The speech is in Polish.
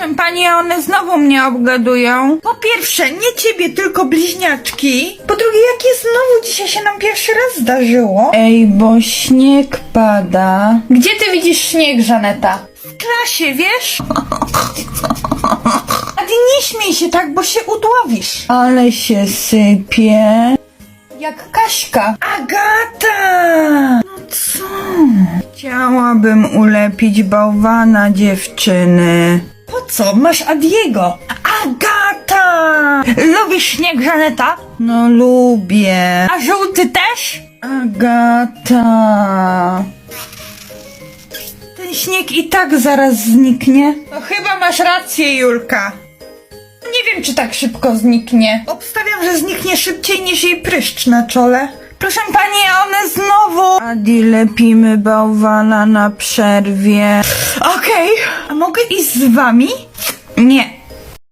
Proszę pani, one znowu mnie obgadują. Po pierwsze, nie ciebie, tylko bliźniaczki. Po drugie, jakie znowu dzisiaj się nam pierwszy raz zdarzyło? Ej, bo śnieg pada. Gdzie ty widzisz śnieg, Żaneta? W klasie, wiesz? A ty nie śmiej się tak, bo się udławisz. Ale się sypie. Jak Kaśka. Agata! No co? Chciałabym ulepić bałwana dziewczyny. Po co? Masz Adiego. Agata! Lubisz śnieg, Żaneta? No lubię. A żółty też? Agata. Ten śnieg i tak zaraz zniknie. No chyba masz rację, Julka. Nie wiem, czy tak szybko zniknie. Obstawiam, że zniknie szybciej niż jej pryszcz na czole. Proszę pani, a one znowu. Adi, lepimy bałwana na przerwie. Okej. A mogę iść z wami? Nie.